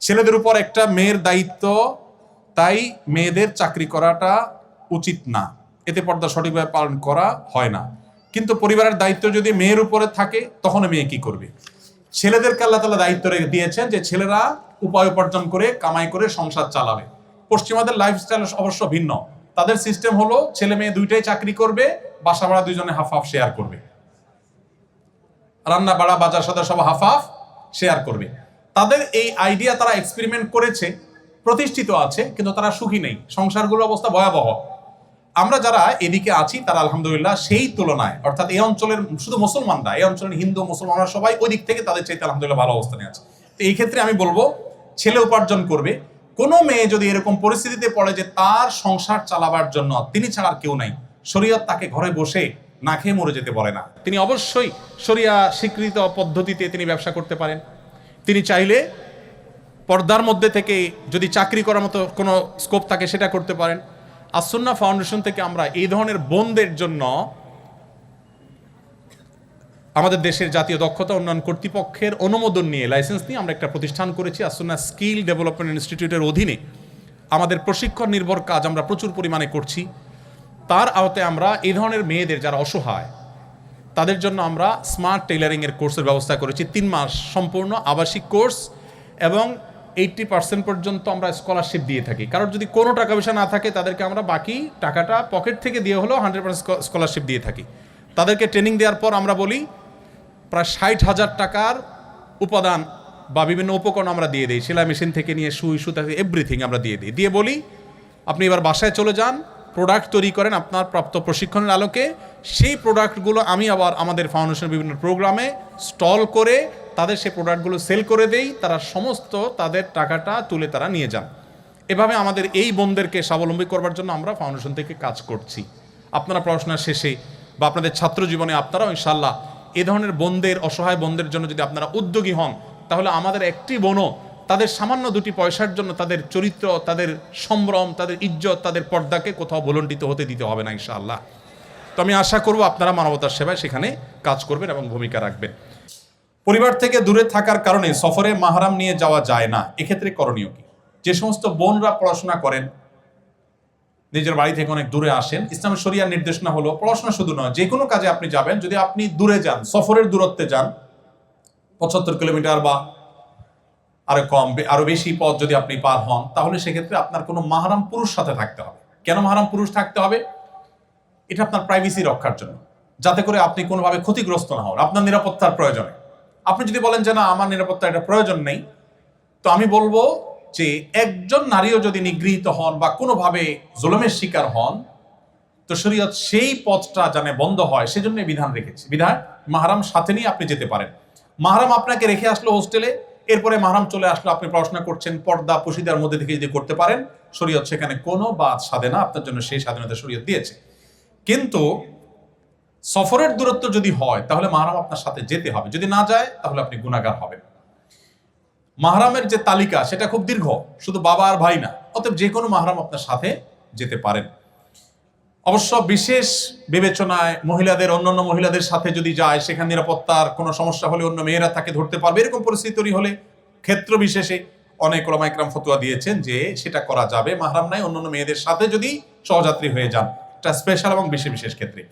ছেলেদের উপর একটা মেয়ের দায়িত্ব, তাই মেয়েদের চাকরি করাটা উচিত না। এতে পর্দা সঠিকভাবে পালন করা হয় না। কিন্তু পরিবারের দায়িত্ব যদি মেয়ের উপরে থাকে, তখন মেয়ে কি করবে? ছেলেদেরকে আল্লাহ তালা দায়িত্ব রেখে দিয়েছেন যে ছেলেরা উপায় উপার্জন করে, কামাই করে সংসার চালাবে। পশ্চিমাদের লাইফস্টাইল অবশ্য ভিন্ন। তাদের সিস্টেম হলো ছেলে মেয়ে দুইটাই চাকরি করবে, বাসা ভাড়া দুইজনে হাফ হাফ শেয়ার করবে। রান্না, বাড়া, বাজার সাথে সব হাফ হাফ শেয়ার করবে। তাদের এই আইডিয়া তারা এক্সপেরিমেন্ট করেছে, প্রতিষ্ঠিত আছে, কিন্তু তারা সুখী নেই। সংসারগুলোর অবস্থা ভয়াবহ। আমরা যারা এদিকে আছি, তারা আলহামদুলিল্লাহ সেই তুলনায়, অর্থাৎ এই অঞ্চলের শুধু মুসলমানরা, এই অঞ্চলের হিন্দু, মুসলমানরা সবাই ওই দিক থেকে তাদের চাইতে আলহামদুলিল্লাহ ভালো অবস্থানে আছে। তো এই ক্ষেত্রে আমি বলব, ছেলে উপার্জন করবে। কোনো মেয়ে যদি এরকম পরিস্থিতিতে পড়ে যে তার সংসার চালাবার জন্য তিনি ছাড়া আর কেউ নাই, শরীয়ত তাকে ঘরে বসে না খেয়ে মরে যেতে বলে না। তিনি অবশ্যই শরিয়া স্বীকৃত পদ্ধতিতে তিনি ব্যবসা করতে পারেন। তিনি চাইলে পর্দার মধ্যে থেকে যদি চাকরি করার মতো কোনো স্কোপ থাকে, সেটা করতে পারেন। আসন্না ফাউন্ডেশন থেকে আমরা এই ধরনের বোনদের জন্য আমাদের দেশের জাতীয় দক্ষতা উন্নয়ন কর্তৃপক্ষের অনুমোদন নিয়ে লাইসেন্স নিয়ে আমরা একটা প্রতিষ্ঠান করেছি আসন্না স্কিল ডেভেলপমেন্ট ইনস্টিটিউটের অধীনে। আমাদের প্রশিক্ষণ নির্ভর কাজ আমরা প্রচুর পরিমাণে করছি। তার আওতায় আমরা এই ধরনের মেয়েদের যারা অসহায় তাদের জন্য আমরা স্মার্ট টেইলারিং এর কোর্সের ব্যবস্থা করেছি। তিন মাস সম্পূর্ণ আবাসিক কোর্স এবং এইটটি পার্সেন্ট পর্যন্ত আমরা স্কলারশিপ দিয়ে থাকি। কারণ যদি কোনো টাকা পয়সা না থাকে, তাদেরকে আমরা বাকি টাকাটা পকেট থেকে দিয়ে হলেও হান্ড্রেড পার্সেন্ট স্কলারশিপ দিয়ে থাকি। তাদেরকে ট্রেনিং দেওয়ার পর আমরা বলি, প্রায় ষাট হাজার টাকার উপাদান বা বিভিন্ন উপকরণ আমরা দিয়ে দিই। সেলাই মেশিন থেকে নিয়ে সুই সুতা এভরিথিং আমরা দিয়ে দিই। দিয়ে বলি, আপনি এবার বাসায় চলে যান প্রোডাক্ট তৈরি করেন আপনার প্রাপ্ত প্রশিক্ষণের আলোকে। সেই প্রোডাক্টগুলো আমি আবার আমাদের ফাউন্ডেশনের বিভিন্ন প্রোগ্রামে স্টল করে তাদের সেই প্রোডাক্টগুলো সেল করে দেই, তারা সমস্ত তাদের টাকাটা তুলে তারা নিয়ে যান। এভাবে আমাদের এই বোনদেরকে স্বাবলম্বী করবার জন্য আমরা ফাউন্ডেশন থেকে কাজ করছি। আপনারা পড়াশোনার শেষে বা আপনাদের ছাত্র জীবনে আপনারাও ইনশাল্লাহ এ ধরনের বোনদের অসহায় বোনদের জন্য যদি আপনারা উদ্যোগী হন, তাহলে আমাদের একটি বোনও তাদের সামান্য দুটি পয়সার জন্য তাদের চরিত্র, তাদের সম্ভ্রম, তাদের ইজ্জত, তাদের পর্দাকে কোথাও ভুলণ্ডিত হতে দিতে হবে না, ইনশাআল্লাহ। তো আমি আশা করব আপনারা মানবতার সেবায় সেখানে কাজ করবেন এবং ভূমিকা রাখবেন। পরিবার থেকে দূরে থাকার কারণে সফরে মাহারাম নিয়ে যাওয়া যায় না। এক্ষেত্রে করণীয় কি? যে সমস্ত বোনরা পড়াশোনা করেন, নিজের বাড়ি থেকে অনেক দূরে আসেন ইসলাম শরিয়ার নির্দেশনা হলো পড়াশোনা শুধু নয়, যে কোনো কাজে আপনি যাবেন, যদি আপনি দূরে যান, সফরের দূরত্বে যান, পঁচাত্তর কিলোমিটার বা আরও কম, আরও বেশি পথ যদি আপনি পার হন, তাহলে সেক্ষেত্রে আপনার কোনো মাহারাম পুরুষ সাথে থাকতে হবে। কেন মাহারাম পুরুষ থাকতে হবে? এটা আপনার প্রাইভেসি রক্ষার জন্য। যাতে করে আপনি কোনোভাবে ক্ষতিগ্রস্ত না হন। আপনার নিরাপত্তার প্রয়োজনে। আপনি যদি বলেন যে, না, আমার নিরাপত্তা এটা প্রয়োজন নেই, তো আমি বলব যে, একজন নারীও যদি নিগৃহীত হন বা কোনোভাবে জুলুমের শিকার হন, তো শরীয়ত সেই পথটা জানে বন্ধ হয়। সেজন্য বিধান রেখেছে। বিধান, মাহারাম সাথে নিয়ে আপনি যেতে পারেন। মাহারাম আপনাকে রেখে আসলো হোস্টেলে এরপরে মাহারাম চলে আসলো, আপনি পড়াশোনা করছেন, পর্দা পুশিদার মধ্যে থেকে যদি করতে পারেন, শরীয়ত সেখানে কোনো বাদ সাধে না, আপনার জন্য সেই স্বাধীনতা শরীয়ত দিয়েছে। কিন্তু সফরের দূরত্ব যদি হয়, তাহলে মাহারাম আপনার সাথে যেতে হবে। যদি না যায়, তাহলে আপনি গুণাগার হবেন। মাহরামের যে তালিকা, সেটা খুব দীর্ঘ, শুধু বাবা আর ভাই না, অতএব যে কোনো মাহরাম আপনার সাথে যেতে পারেন। অবশ্য বিশেষ বিবেচনায় মহিলাদের, অন্যান্য মহিলাদের সাথে যদি যায়, সেখানে নিরাপত্তার কোনো সমস্যা হলে অন্য মেয়েরা তাকে ধরতে পারবে। এরকম পরিস্থিতি তৈরি হলে ক্ষেত্র বিশেষে অনেক ওলামাইকরাম ফতুয়া দিয়েছেন যে সেটা করা যাবে। মাহরাম নাই, অন্যান্য মেয়েদের সাথে যদি সহযাত্রী হয়ে যান। এটা স্পেশাল এবং বিশেষ বিশেষ ক্ষেত্রে।